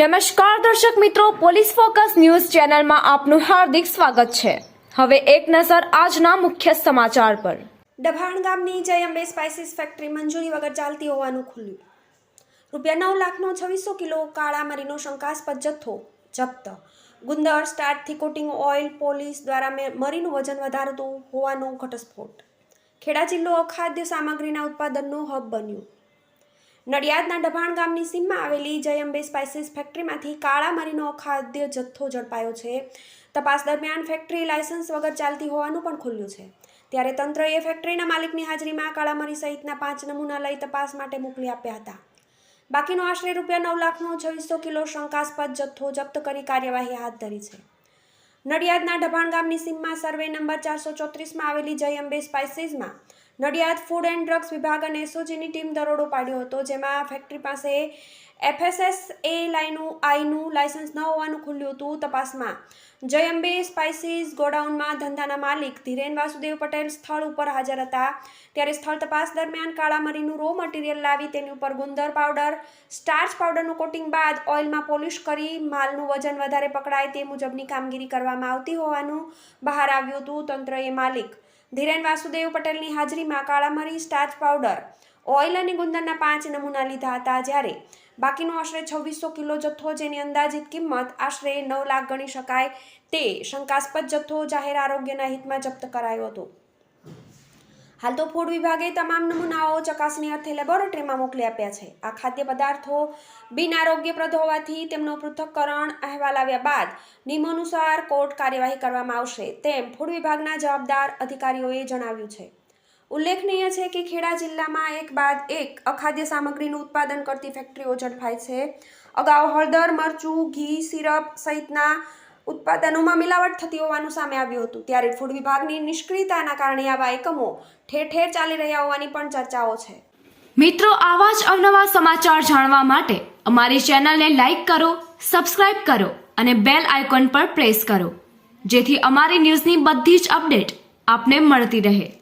નમસ્કાર દર્શક મિત્રો, પોલીસ ફોકસ ન્યૂઝ ચેનલમાં આપનું હાર્દિક સ્વાગત છે. હવે એક નજર આજના મુખ્ય સમાચાર પર. ડભાણ ગામની જય અંબે સ્પાઇસીસ ફેક્ટરી મંજૂરી વગર ચાલતી હોવાનું ખુલ્યું. રૂપિયા નવ લાખનો છવ્વીસો કિલો કાળા મરીનો શંકાસ્પદ જથ્થો જપ્ત. ગુંદર સ્ટાર્ટથી કોટિંગ ઓઇલ પોલીસ દ્વારા મરીનું વજન વધારતું હોવાનો ઘટસ્ફોટ. ખેડા જિલ્લો અખાદ્ય સામગ્રીના ઉત્પાદનનું હબ બન્યું. નડિયાદના ડભાણ ગામની સીમમાં આવેલી જય અંબે સ્પાઇસીસ ફેક્ટરીમાંથી કાળા મરીનો ખાદ્ય જથ્થો ઝડપાયો છે. તપાસ દરમિયાન ફેક્ટરી લાયસન્સ વગર ચાલતી હોવાનું પણ ખુલ્યું છે. ત્યારે તંત્રએ ફેક્ટરીના માલિકની હાજરીમાં કાળા મરી સહિતના પાંચ નમૂના લઈ તપાસ માટે મોકલી આપ્યા હતા. બાકીનો આશરે રૂપિયા નવ લાખનો છવ્વીસો કિલો શંકાસ્પદ જથ્થો જપ્ત કરી કાર્યવાહી હાથ ધરી છે. નડિયાદના ડભાણ ગામની સીમમાં સર્વે નંબર ચારસો ચોત્રીસમાં આવેલી જય અંબે સ્પાઇસીસમાં નડિયાદ ફૂડ એન્ડ ડ્રગ્સ વિભાગ અને એસઓજીની ટીમ દરોડો પાડ્યો હતો, જેમાં ફેક્ટરી પાસે એફએસએસ એ લાઈનું આઈનું લાયસન્સ ન હોવાનું ખુલ્યું હતું તપાસમાં. જયંબે સ્પાઇસીસ ગોડાઉનમાં ધંધાના માલિક ધીરેન વાસુદેવ પટેલ સ્થળ ઉપર હાજર હતા. ત્યારે સ્થળ તપાસ દરમિયાન કાળા મરીનું રો મટીરિયલ લાવી તેની ઉપર ગુંદર પાવડર સ્ટાર્ચ પાવડરનું કોટિંગ બાદ ઓઇલમાં પોલિશ કરી માલનું વજન વધારે પકડાય તે મુજબની કામગીરી કરવામાં આવતી હોવાનું બહાર આવ્યું હતું તંત્રએ માલિક. ધીરેન વાસુદેવ પટેલની હાજરીમાં કાળામરી સ્ટાર્ચ પાવડર, ઓઇલ અને ગુંદરના પાંચ નમૂના લીધા હતા જ્યારે બાકીનો આશરે છવ્વીસો કિલો જથ્થો જેની અંદાજિત કિંમત આશરે નવ લાખ ગણી શકાય તે શંકાસ્પદ જથ્થો જાહેર આરોગ્યના હિતમાં જપ્ત કરાયો હતો. હાલ તો ફૂડ વિભાગે તમામ નમૂનાઓ ચકાસણી અર્થે લેબોરેટરીમાં મોકલી આપ્યા છે. આ ખાદ્ય પદાર્થો બિન આરોગ્યપ્રદ હોવાથી તેમનો પૃથ્થકરણ અહેવાલ આવ્યા બાદ નિયમોનુસાર કોર્ટ કાર્યવાહી કરવામાં આવશે તેમ ફૂડ વિભાગના જવાબદાર અધિકારીઓએ જણાવ્યું છે. ઉલ્લેખનીય છે કે ખેડા જિલ્લામાં એક બાદ એક અખાદ્ય સામગ્રીનું ઉત્પાદન કરતી ફેક્ટરીઓ ઝડપાય છે. અગાઉ હળદર, મરચું, ઘી, સિરપ સહિતના ઉત્પાદનોમાં મિલાવટ થતી હોવાનું સામે આવ્યું હતું. ત્યારે ફૂડ વિભાગની નિષ્ક્રિયતાના કારણે આવા એકમો ઠેર ઠેર ચાલી રહ્યા હોવાની પણ ચર્ચાઓ છે. મિત્રો, આવા જ અવનવા સમાચાર જાણવા માટે અમારી ચેનલને લાઈક કરો, સબસ્ક્રાઇબ કરો અને બેલ આઇકોન પર પ્રેસ કરો. જેથી અમારી ન્યૂઝની બધી જ અપડેટ આપને મળતી રહે.